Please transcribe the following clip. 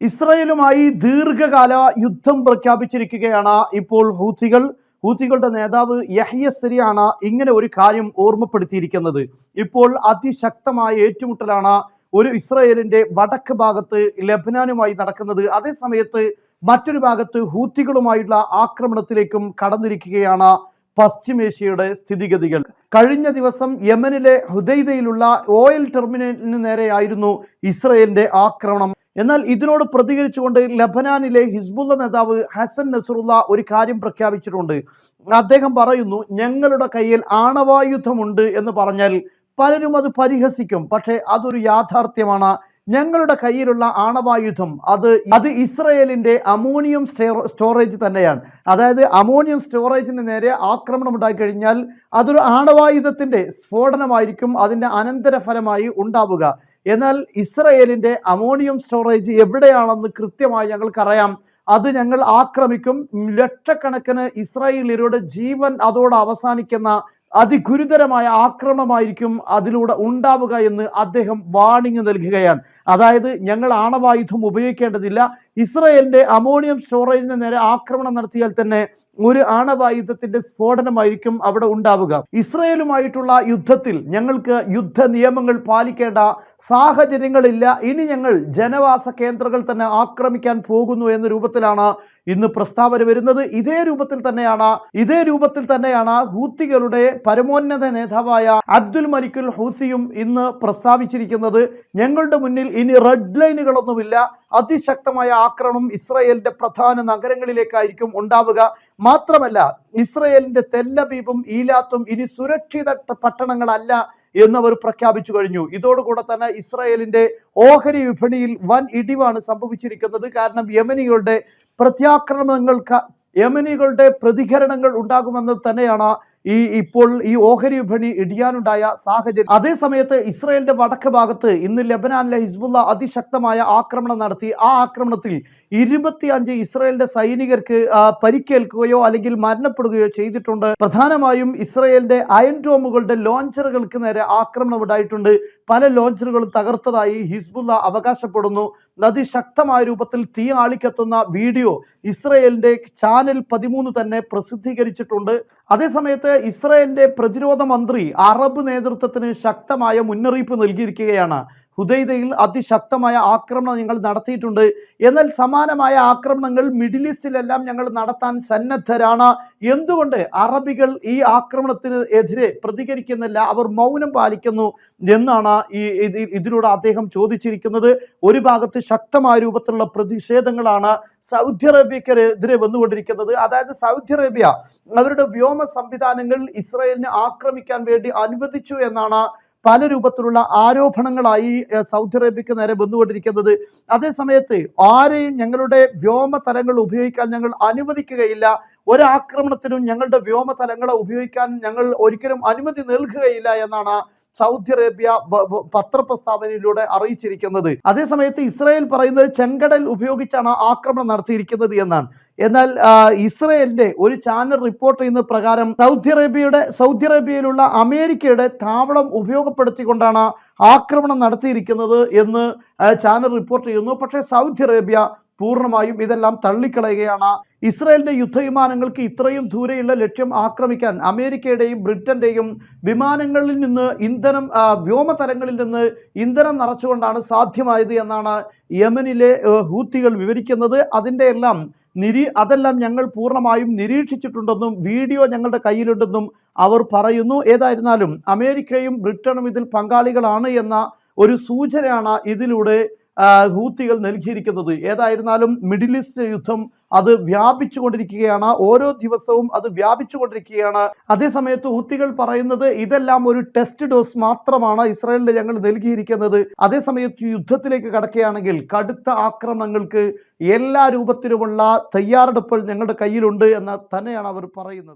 ഇസ്രയേലുമായി ദീർഘകാല യുദ്ധം പ്രഖ്യാപിച്ചിരിക്കുകയാണ് ഇപ്പോൾ ഹൂത്തികൾ. ഹൂത്തികളുടെ നേതാവ് യഹ്യ സിരിയാണ് ഇങ്ങനെ ഒരു കാര്യം ഓർമ്മപ്പെടുത്തിയിരിക്കുന്നത്. ഇപ്പോൾ അതിശക്തമായ ഏറ്റുമുട്ടലാണ് ഒരു ഇസ്രയേലിന്റെ വടക്ക് ഭാഗത്ത് ലബനാനുമായി നടക്കുന്നത്. അതേ സമയത്ത് മറ്റൊരു ഭാഗത്ത് ഹൂത്തികളുമായുള്ള ആക്രമണത്തിലേക്കും കടന്നിരിക്കുകയാണ് പശ്ചിമേഷ്യയുടെ സ്ഥിതിഗതികൾ. കഴിഞ്ഞ ദിവസം യമനിലെ ഹുദൈദയിലുള്ള ഓയിൽ ടെർമിനലിന് നേരെയായിരുന്നു ഇസ്രയേലിന്റെ ആക്രമണം. എന്നാൽ ഇതിനോട് പ്രതികരിച്ചുകൊണ്ട് ലബനാനിലെ ഹിസ്ബുള്ള നേതാവ് ഹസൻ നസറുല്ല ഒരു കാര്യം പ്രഖ്യാപിച്ചിട്ടുണ്ട്. അദ്ദേഹം പറയുന്നു ഞങ്ങളുടെ കയ്യിൽ ആണവായുധമുണ്ട് എന്ന് പറഞ്ഞാൽ പലരും അത് പരിഹസിക്കും. പക്ഷേ അതൊരു യാഥാർത്ഥ്യമാണ്. ഞങ്ങളുടെ കയ്യിലുള്ള ആണവായുധം അത് അത് ഇസ്രയേലിന്റെ അമോണിയം സ്റ്റേ- സ്റ്റോറേജ് തന്നെയാണ്. അതായത് അമോണിയം സ്റ്റോറേജിന് നേരെ ആക്രമണം ഉണ്ടായി കഴിഞ്ഞാൽ അതൊരു ആണവായുധത്തിന്റെ സ്ഫോടനമായിരിക്കും. അതിന്റെ അനന്തരഫലമായി ഉണ്ടാവുക. എന്നാൽ ഇസ്രയേലിന്റെ അമോണിയം സ്റ്റോറേജ് എവിടെയാണെന്ന് കൃത്യമായി ഞങ്ങൾക്കറിയാം. അത് ഞങ്ങൾ ആക്രമിക്കും. ലക്ഷക്കണക്കിന് ഇസ്രായേലിയരുടെ ജീവൻ അതോടെ അവസാനിക്കുന്ന അതിഗുരുതരമായ ആക്രമണമായിരിക്കും അതിലൂടെ ഉണ്ടാവുക എന്ന് അദ്ദേഹം വാണിംഗ് നൽകുകയാണ്. അതായത് ഞങ്ങൾ ആണവായുധം ഉപയോഗിക്കേണ്ടതില്ല. ഇസ്രയേലിന്റെ അമോണിയം സ്റ്റോറേജിന് നേരെ ആക്രമണം നടത്തിയാൽ തന്നെ ഒരു ആണവായുധത്തിന്റെ സ്ഫോടനമായിരിക്കും അവിടെ ഉണ്ടാവുക. ഇസ്രയേലുമായിട്ടുള്ള യുദ്ധത്തിൽ ഞങ്ങൾക്ക് യുദ്ധ നിയമങ്ങൾ പാലിക്കേണ്ട സാഹചര്യങ്ങളില്ല. ഇനി ഞങ്ങൾ ജനവാസ കേന്ദ്രങ്ങൾ തന്നെ ആക്രമിക്കാൻ പോകുന്നു എന്ന രൂപത്തിലാണ് ഇന്ന് പ്രസ്താവന വരുന്നത് ഇതേ രൂപത്തിൽ തന്നെയാണ്. ഇതേ രൂപത്തിൽ തന്നെയാണ് ഹൂത്തികളുടെ പരമോന്നത നേതാവായ അബ്ദുൽ മലിക്കുൽ ഹൂസിയും ഇന്ന് പ്രസ്താവിച്ചിരിക്കുന്നത്. ഞങ്ങളുടെ മുന്നിൽ ഇനി റെഡ് ലൈനുകളൊന്നുമില്ല അതിശക്തമായ ആക്രമണം ഇസ്രയേലിന്റെ പ്രധാന നഗരങ്ങളിലേക്കായിരിക്കും ഉണ്ടാവുക. മാത്രമല്ല ഇസ്രയേലിന്റെ തെല്ലബീബും ഈലാത്തും ഇനി സുരക്ഷിത പട്ടണങ്ങളല്ല എന്നവർ പ്രഖ്യാപിച്ചു കഴിഞ്ഞു. ഇതോടുകൂടെ തന്നെ ഇസ്രായേലിന്റെ ഓഹരി വിപണിയിൽ വൻ ഇടിവാണ് സംഭവിച്ചിരിക്കുന്നത്. കാരണം യമനികളുടെ പ്രത്യാക്രമണങ്ങൾക്ക് യമനികളുടെ പ്രതികരണങ്ങൾ ഉണ്ടാകുമെന്ന് തന്നെയാണ് ഈ ഇപ്പോൾ ഈ ഓഹരി വിപണി ഇടിയാനുണ്ടായ സാഹചര്യം. അതേ സമയത്ത് ഇസ്രായേലിന്റെ വടക്ക് ഭാഗത്ത് ഇന്ന് ലബനാനിലെ ഹിസ്ബുള്ള അതിശക്തമായ ആക്രമണം നടത്തി. ആ ആക്രമണത്തിൽ ഇരുപത്തിയഞ്ച് ഇസ്രായേലിന്റെ സൈനികർക്ക് പരിക്കേൽക്കുകയോ അല്ലെങ്കിൽ മരണപ്പെടുകയോ ചെയ്തിട്ടുണ്ട്. പ്രധാനമായും ഇസ്രായേലിന്റെ അയൺ ഡോമുകളുടെ ലോഞ്ചറുകൾക്ക് നേരെ ആക്രമണം ഉണ്ടായിട്ടുണ്ട്. പല ലോഞ്ചറുകളും തകർത്തതായി ഹിസ്ബുള്ള അവകാശപ്പെടുന്നു. അതിശക്തമായ രൂപത്തിൽ തീ ആളിക്കത്തുന്ന വീഡിയോ ഇസ്രയേലിന്റെ ചാനൽ പതിമൂന്ന് തന്നെ പ്രസിദ്ധീകരിച്ചിട്ടുണ്ട്. അതേസമയത്ത് ഇസ്രയേലിന്റെ പ്രതിരോധ മന്ത്രി അറബ് നേതൃത്വത്തിന് ശക്തമായ മുന്നറിയിപ്പ് നൽകിയിരിക്കുകയാണ്. ഹുദൈദയിൽ അതിശക്തമായ ആക്രമണം ഞങ്ങൾ നടത്തിയിട്ടുണ്ട്. എന്നാൽ സമാനമായ ആക്രമണങ്ങൾ മിഡിൽ ഈസ്റ്റിലെല്ലാം ഞങ്ങൾ നടത്താൻ സന്നദ്ധരാണ്. എന്തുകൊണ്ട് അറബികൾ ഈ ആക്രമണത്തിന് എതിരെ പ്രതികരിക്കുന്നില്ല? അവർ മൗനം പാലിക്കുന്നു എന്നാണ് ഈ ഇത് ഇതിലൂടെ അദ്ദേഹം ചോദിച്ചിരിക്കുന്നത്. ഒരു ഭാഗത്ത് ശക്തമായ രൂപത്തിലുള്ള പ്രതിഷേധങ്ങളാണ് സൗദി അറേബ്യക്കെതിരെ വന്നുകൊണ്ടിരിക്കുന്നത്. അതായത് സൗദി അറേബ്യ അവരുടെ വ്യോമ സംവിധാനങ്ങൾ ഇസ്രായേലിനെ ആക്രമിക്കാൻ വേണ്ടി അനുവദിച്ചു എന്നാണ് പല രൂപത്തിലുള്ള ആരോപണങ്ങളായി സൗദി അറേബ്യക്ക് നേരെ വന്നുകൊണ്ടിരിക്കുന്നത്. അതേ സമയത്ത് ആരെയും ഞങ്ങളുടെ വ്യോമ തലങ്ങൾ ഉപയോഗിക്കാൻ ഞങ്ങൾ അനുവദിക്കുകയില്ല. ഒരാക്രമണത്തിനും ഞങ്ങളുടെ വ്യോമ തലങ്ങളെ ഉപയോഗിക്കാൻ ഞങ്ങൾ ഒരിക്കലും അനുമതി നൽകുകയില്ല എന്നാണ് സൗദി അറേബ്യ പത്രപ്രസ്താവനയിലൂടെ അറിയിച്ചിരിക്കുന്നത്. അതേസമയത്ത് ഇസ്രായേൽ പറയുന്നത് ചെങ്കടൽ ഉപയോഗിച്ചാണ് ആക്രമണം നടത്തിയിരിക്കുന്നത് എന്നാണ്. എന്നാൽ ഇസ്രയേലിന്റെ ഒരു ചാനൽ റിപ്പോർട്ട് ചെയ്യുന്ന പ്രകാരം സൗദി അറേബ്യയുടെ സൗദി അറേബ്യയിലുള്ള അമേരിക്കയുടെ താവളം ഉപയോഗപ്പെടുത്തിക്കൊണ്ടാണ് ആക്രമണം നടത്തിയിരിക്കുന്നത് എന്ന് ചാനൽ റിപ്പോർട്ട് ചെയ്യുന്നു. പക്ഷേ സൗദി അറേബ്യ പൂർണമായും ഇതെല്ലാം തള്ളിക്കളയുകയാണ്. ഇസ്രായേലിന്റെ യുദ്ധവിമാനങ്ങൾക്ക് ഇത്രയും ദൂരെയുള്ള ലക്ഷ്യം ആക്രമിക്കാൻ അമേരിക്കയുടെയും ബ്രിട്ടന്റെയും വിമാനങ്ങളിൽ നിന്ന് ഇന്ധനം വ്യോമ വ്യോമതലങ്ങളിൽ നിന്ന് ഇന്ധനം നിറച്ചുകൊണ്ടാണ് സാധ്യമായത് എന്നാണ് യമനിലെ ഹൂത്തികൾ വിവരിക്കുന്നത്. അതിന്റെ എല്ലാം നിരീ അതെല്ലാം ഞങ്ങൾ പൂർണമായും നിരീക്ഷിച്ചിട്ടുണ്ടെന്നും വീഡിയോ ഞങ്ങളുടെ കയ്യിലുണ്ടെന്നും അവർ പറയുന്നു. ഏതായിരുന്നാലും അമേരിക്കയും ബ്രിട്ടനും ഇതിൽ പങ്കാളികളാണ് എന്ന ഒരു സൂചനയാണ് ഇതിലൂടെ ഹൂത്തികൾ നൽകിയിരിക്കുന്നത്. ഏതായിരുന്നാലും മിഡിൽ ഈസ്റ്റ് യുദ്ധം അത് വ്യാപിച്ചു കൊണ്ടിരിക്കുകയാണ് ഓരോ ദിവസവും അത് വ്യാപിച്ചു കൊണ്ടിരിക്കുകയാണ് അതേസമയത്ത് ഹൂത്തികൾ പറയുന്നത് ഇതെല്ലാം ഒരു ടെസ്റ്റ് ഡോസ് മാത്രമാണ് ഇസ്രായേലിന് ഞങ്ങൾ നൽകിയിരിക്കുന്നത്. അതേസമയത്ത് യുദ്ധത്തിലേക്ക് കടക്കുകയാണെങ്കിൽ കടുത്ത ആക്രമണങ്ങൾക്ക് എല്ലാ രൂപത്തിലുമുള്ള തയ്യാറെടുപ്പുകൾ ഞങ്ങളുടെ കയ്യിലുണ്ട് എന്ന് തന്നെയാണ് അവർ പറയുന്നത്.